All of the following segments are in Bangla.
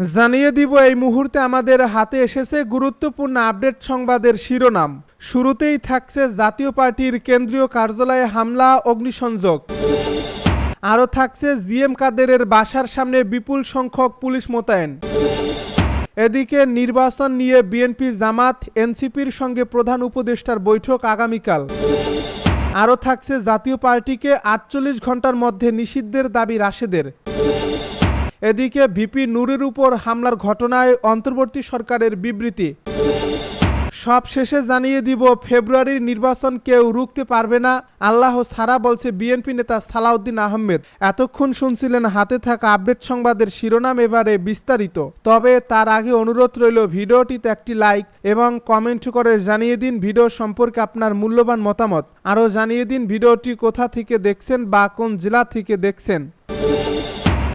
জানিয়ে দিব, এই মুহূর্তে আমাদের হাতে এসেছে গুরুত্বপূর্ণ আপডেট সংবাদের শিরোনাম। শুরুতেই থাকছে জাতীয় পার্টির কেন্দ্রীয় কার্যালয়ে হামলা, অগ্নিসংযোগ। আরও থাকছে জিএম কাদেরের বাসার সামনে বিপুল সংখ্যক পুলিশ মোতায়েন। এদিকে নির্বাচন নিয়ে বিএনপি জামাত, এনসিপির সঙ্গে প্রধান উপদেষ্টার বৈঠক আগামীকাল। আরও থাকছে জাতীয় পার্টিকে আটচল্লিশ ঘণ্টার মধ্যে নিষিদ্ধের দাবি রাশেদের। এদিকে ভিপি নূরের উপর হামলার ঘটনায় অন্তর্বর্তী সরকারের বিবৃতি। সব শেষে জানিয়ে দিব, ফেব্রুয়ারির নির্বাচন কেউ রুখতে পারবে না। আল্লাহ সারা বলছে বিএনপি নেতা সালাউদ্দিন আহমেদ। এতক্ষণ শুনছিলেন হাতে থাকা আপডেট সংবাদের শিরোনাম এবারে বিস্তারিত। তবে তার আগে অনুরোধ রইল ভিডিওটিতে একটি লাইক এবং কমেন্ট করে জানিয়ে দিন ভিডিও সম্পর্কে আপনার মূল্যবান মতামত। আরও জানিয়ে দিন ভিডিওটি কোথা থেকে দেখছেন বা কোন জেলা থেকে দেখছেন।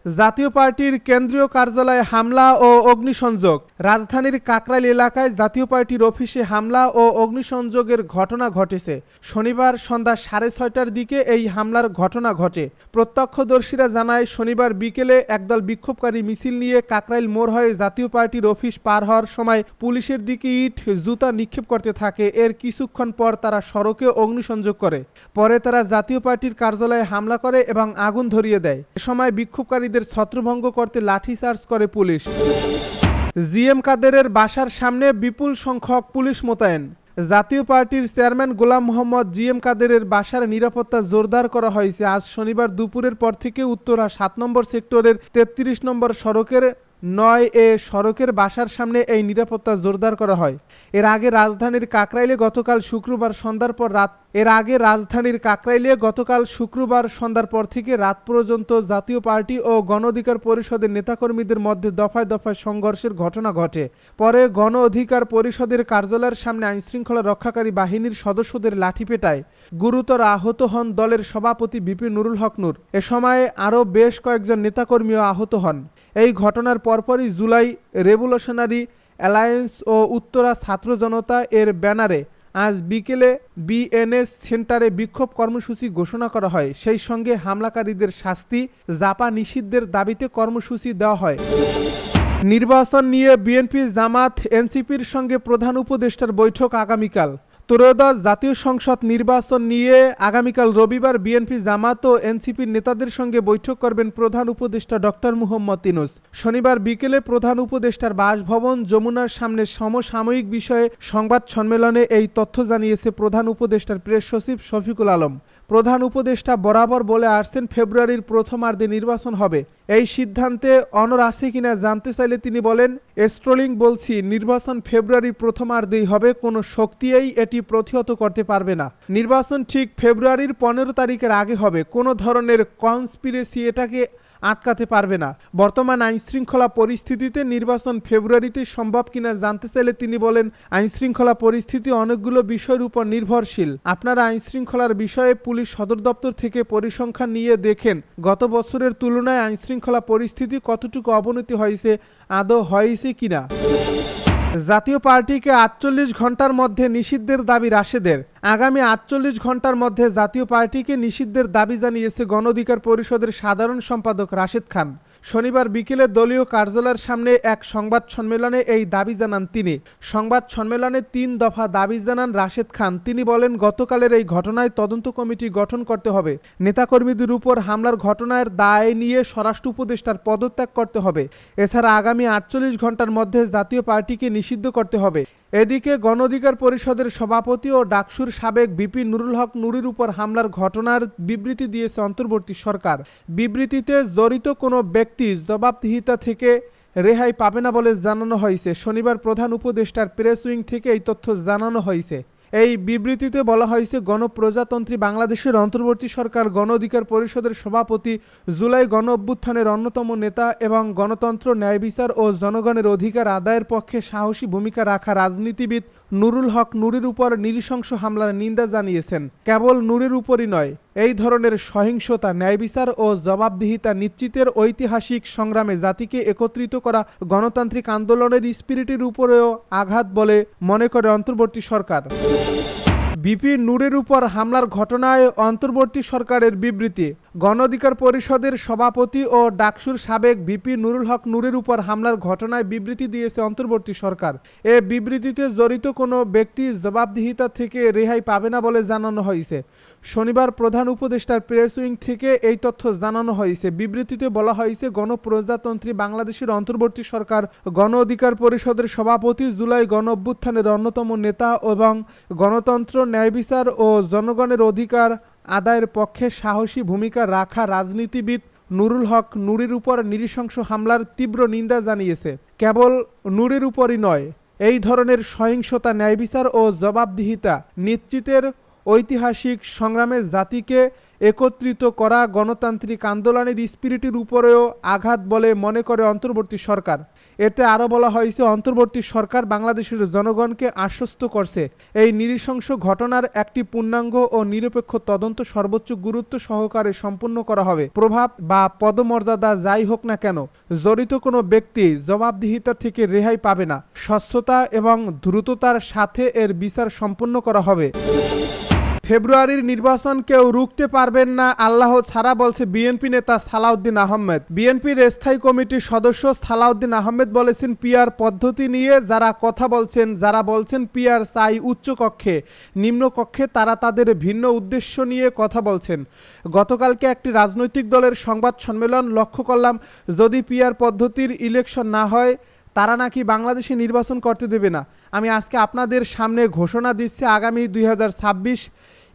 জাতীয় পার্টির কেন্দ্রীয় কার্যালয়ে হামলা ও অগ্নিসংযোগ। রাজধানীর কাকরাইল এলাকায় জাতীয় পার্টির অফিসে হামলা ও অগ্নিসংযোগের ঘটনা ঘটেছে। শনিবার সন্ধ্যা সাড়ে ছয়টার দিকে এই হামলার ঘটনা ঘটে। প্রত্যক্ষদর্শীরা জানায়, শনিবার বিকেলে একদল বিক্ষোভকারী মিছিল নিয়ে কাকরাইল মোড় হয়ে জাতীয় পার্টির অফিস পার হওয়ার সময় পুলিশের দিকে ইট, জুতা নিক্ষেপ করতে থাকে। এর কিছুক্ষণ পর তারা সড়কে অগ্নিসংযোগ করে। পরে তারা জাতীয় পার্টির কার্যালয়ে হামলা করে এবং আগুন ধরিয়ে দেয়। এ সময় বিক্ষোভকারীদের ছত্রভঙ্গ করতে লাঠিচার্জ করে পুলিশ। জিএম কাদেরের বাসার সামনে বিপুল সংখ্যক পুলিশ মোতায়েন। জাতীয় পার্টির চেয়ারম্যান গোলাম মোহাম্মদ জিএম কাদেরের বাসার নিরাপত্তা জোরদার করা হয়েছে আজ শনিবার দুপুরের পর থেকে উত্তরা সাত নম্বর সেক্টরের তেত্রিশ নম্বর সড়কের নয় এ সড়কের বাসার সামনে এই নিরাপত্তা জোরদার করা হয়। এর আগে রাজধানীর কাকরাইলে গতকাল শুক্রবার সন্ধ্যার পর রাত এর আগে রাজধানীর কাকরাইলে গতকাল শুক্রবার সন্ধ্যার পর থেকে রাত পর্যন্ত জাতীয় পার্টি ও গণ অধিকার পরিষদের নেতাকর্মীদের মধ্যে দফায় দফায় সংঘর্ষের ঘটনা ঘটে। পরে গণ অধিকার পরিষদের কার্যালয়ের সামনে আইনশৃঙ্খলা রক্ষাকারী বাহিনীর সদস্যদের লাঠি পেটায়। গুরুতর আহত হন দলের সভাপতি বিপি নুরুল হক নূর। এ সময়ে আরও বেশ কয়েকজন নেতাকর্মীও আহত হন। এই ঘটনার পরপরই জুলাই রেভলিউশনারি অ্যালায়েন্স ও উত্তরা ছাত্র জনতা এর ব্যানারে আজ বিকেলে বিএনএস সেন্টারে বিক্ষোভ কর্মসূচি ঘোষণা করা হয়। সেই সঙ্গে হামলাকারীদের শাস্তি জাপা নিষিদ্ধের দাবিতে কর্মসূচি দেওয়া হয়। নির্বাচন নিয়ে বিএনপি জামাত এনসিপির সঙ্গে প্রধান উপদেষ্টার বৈঠক আগামীকাল। ত্রয়োদশ জাতীয় সংসদ নির্বাচন নিয়ে আগামীকাল রবিবার বিএনপি জামাত ও এনসিপির নেতাদের সঙ্গে বৈঠক করবেন প্রধান উপদেষ্টা ডক্টর মুহম্মদ ইনুস। শনিবার বিকেলে প্রধান উপদেষ্টার বাসভবন যমুনার সামনে সমসাময়িক বিষয়ে সংবাদ সম্মেলনে এই তথ্য জানিয়েছে প্রধান উপদেষ্টার প্রেস সচিব শফিকুল আলম। প্রধান উপদেষ্টা বরাবর বলে আসছেন ফেব্রুয়ারির প্রথমার্ধে নির্বাচন হবে। এই সিদ্ধান্তে অনর আছে কিনা জানতে চাইলে তিনি বলেন, স্ট্রোলিং বলছি, নির্বাচন ফেব্রুয়ারি প্রথমার্ধেই হবে, কোনো শক্তিই এটি প্রতিহত করতে পারবে না। নির্বাচন ঠিক ফেব্রুয়ারির পনেরো তারিখের আগে হবে। কোনো ধরনের কনস্পিরেসি এটাকে আটকাতে পারবে না। বর্তমান আইনশৃঙ্খলা পরিস্থিতিতে নির্বাচন ফেব্রুয়ারিতে সম্ভব কিনা জানতে চাইলে তিনি বলেন, আইনশৃঙ্খলা পরিস্থিতি অনেকগুলো বিষয়ের উপর নির্ভরশীল। আপনারা আইনশৃঙ্খলার বিষয়ে পুলিশ সদর দপ্তর থেকে পরিসংখ্যান নিয়ে দেখেন, গত বছরের তুলনায় আইনশৃঙ্খলা পরিস্থিতি কতটুকু অবনতি হয়েছে, আদৌ হয়েছে কিনা। জাতীয় পার্টিকে আটচল্লিশ ঘণ্টার মধ্যে নিষিদ্ধের দাবি রাশেদের। আগামী আটচল্লিশ ঘণ্টার মধ্যে জাতীয় পার্টিকে নিষিদ্ধের দাবি জানিয়েছে গণ অধিকার পরিষদের সাধারণ সম্পাদক রাশেদ খান। শনিবার বিকেলে দলীয় কার্যালয়ের সামনে এক সংবাদ সম্মেলনে এই দাবি জানান তিনি। সংবাদ সম্মেলনে তিন দফা দাবি জানান রাশেদ খান। তিনি বলেন, গতকালের এই ঘটনায় তদন্ত কমিটি গঠন করতে হবে। নেতাকর্মীদের উপর হামলার ঘটনার দায় নিয়ে স্বরাষ্ট্র উপদেষ্টার পদত্যাগ করতে হবে। এছাড়া আগামী আটচল্লিশ ঘণ্টার মধ্যে জাতীয় পার্টিকে নিষিদ্ধ করতে হবে। এদিকে গণ অধিকার পরিষদের সভাপতি ও ডাকসুর সাবেক বিপি নুরুল হক নুরির উপর হামলার ঘটনার বিবৃতি দিয়েছে অন্তর্বর্তী সরকার। বিবৃতিতে জড়িত কোনো ব্যক্তি জবাবদিহিতা থেকে রেহাই পাবে না বলে জানানো হয়েছে। শনিবার প্রধান উপদেষ্টার প্রেস উইং থেকে এই তথ্য জানানো হয়েছে। এই বিবৃতিতে বলা হয়েছে, গণপ্রজাতন্ত্রী বাংলাদেশের অন্তর্বর্তী সরকার গণ অধিকার পরিষদের সভাপতি জুলাই গণ অভ্যুত্থানের অন্যতম নেতা এবং গণতন্ত্র, ন্যায় বিচার ও জনগণের অধিকার আদায়ের পক্ষে সাহসী ভূমিকা রাখা রাজনীতিবিদ নুরুল হক নুরের উপর নৃশংস হামলার নিন্দা জানিয়েছেন। কেবল নুরের উপরই নয়, এই ধরনের সহিংসতা, ন্যায়বিচার ও জবাবদিহিতা নিশ্চিতের ঐতিহাসিক সংগ্রামে জাতিকে একত্রিত করা গণতান্ত্রিক আন্দোলনের স্পিরিটের উপরেও আঘাত বলে মনে করে অন্তর্বর্তী সরকার। বিপি নূরের উপর হামলার ঘটনায় অন্তর্বর্তী সরকারের বিবৃতি। গণ অধিকার পরিষদের সভাপতি ও ডাকসুর সাবেক ভিপি নুরুল হক নুরের উপর হামলার ঘটনায় বিবৃতি দিয়েছে অন্তর্বর্তী সরকার। এ বিবৃতিতে জড়িত কোনো ব্যক্তি জবাবদিহিতা থেকে রেহাই পাবে না বলে জানানো হয়েছে। শনিবার প্রধান উপদেষ্টার প্রেস উইং থেকে এই তথ্য জানানো হয়েছে। বিবৃতিতে বলা হয়েছে, গণপ্রজাতন্ত্রী বাংলাদেশের অন্তর্বর্তী সরকার গণ অধিকার পরিষদের সভাপতি জুলাই গণ অভ্যুত্থানের অন্যতম নেতা এবং গণতন্ত্র ন্যায় বিচার ও জনগণের অধিকার আদায়ের পক্ষে সাহসী ভূমিকা রাখা রাজনীতিবিদ নুরুল হক নুরির উপর নৃশংস হামলার তীব্র নিন্দা জানিয়েছে। কেবল নুরির উপরই নয়, এই ধরনের সহিংসতা ন্যায় বিচার ও জবাবদিহিতা নিশ্চিতের ঐতিহাসিক সংগ্রামে জাতিকে একত্রিত করা গণতান্ত্রিক আন্দোলনের স্পিরিটের উপরেও আঘাত বলে মনে করে অন্তর্বর্তী সরকার। এতে আরও বলা হয়েছে, অন্তর্বর্তী সরকার বাংলাদেশের জনগণকে আশ্বস্ত করছে। এই নৃশংস ঘটনার একটি পূর্ণাঙ্গ ও নিরপেক্ষ তদন্ত সর্বোচ্চ গুরুত্ব সহকারে সম্পন্ন করা হবে। প্রভাব বা পদমর্যাদা যাই হোক না কেন, জড়িত কোনো ব্যক্তি জবাবদিহিতা থেকে রেহাই পাবে না। স্বচ্ছতা এবং দ্রুততার সাথে এর বিচার সম্পন্ন করা হবে। ফেব্রুয়ারির নির্বাচন কেউ রুখতে পারবেন না, আল্লাহ ছাড়া বলছে বিএনপি নেতা সালাউদ্দিন আহমেদ। বিএনপির স্থায়ী কমিটির সদস্য সালাউদ্দিন আহমেদ বলেছেন, পিয়ার পদ্ধতি নিয়ে যারা কথা বলছেন, যারা বলছেন পিয়ার চাই উচ্চ কক্ষে, নিম্ন কক্ষে তারা তাদের ভিন্ন উদ্দেশ্য নিয়ে কথা বলছেন। গতকালকে একটি রাজনৈতিক দলের সংবাদ সম্মেলন লক্ষ্য করলাম, যদি পিয়ার পদ্ধতির ইলেকশন না হয়, তারা নাকি বাংলাদেশে নির্বাচন করতে দেবে না। আমি আজকে আপনাদের সামনে ঘোষণা দিচ্ছি, আগামী দুই হাজার ছাব্বিশ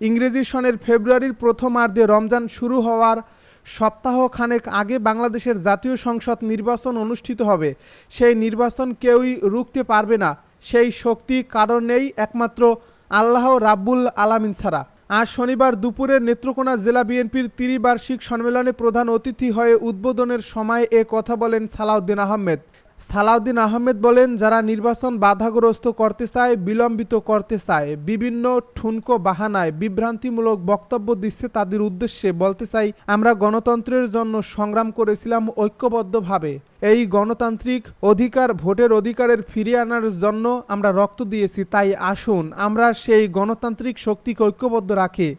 ইংরেজি সনের ফেব্রুয়ারির প্রথমার্ধে রমজান শুরু হওয়ার সপ্তাহ খানেক আগে বাংলাদেশের জাতীয় সংসদ নির্বাচন অনুষ্ঠিত হবে। সেই নির্বাচন কেউই রুখতে পারবে না। সেই শক্তি কারণ নেই একমাত্র আল্লাহ রাব্বুল আলামিন ছাড়া। আজ শনিবার দুপুরে নেত্রকোনা জেলা বিএনপির ত্রিবার্ষিক সম্মেলনে প্রধান অতিথি হয়ে উদ্বোধনের সময় এ কথা বলেন সালাউদ্দিন আহমেদ। সালাউদ্দিন আহমেদ বলেন, যারা নির্বাচন বাধাগ্রস্ত করতে চায়, বিলম্বিত করতে চায়, বিভিন্ন ঠুনকো বাহানায় বিভ্রান্তিমূলক বক্তব্য দিচ্ছে তাদের উদ্দেশ্যে, বলতে চাই, আমরা গণতন্ত্রের জন্য সংগ্রাম করেছিলাম ঐক্যবদ্ধভাবে। এই গণতান্ত্রিক অধিকার ভোটের অধিকারের ফিরিয়ে আনার জন্য আমরা রক্ত দিয়েছি, তাই আসুন, আমরা সেই গণতান্ত্রিক শক্তিকে ঐক্যবদ্ধ রাখি।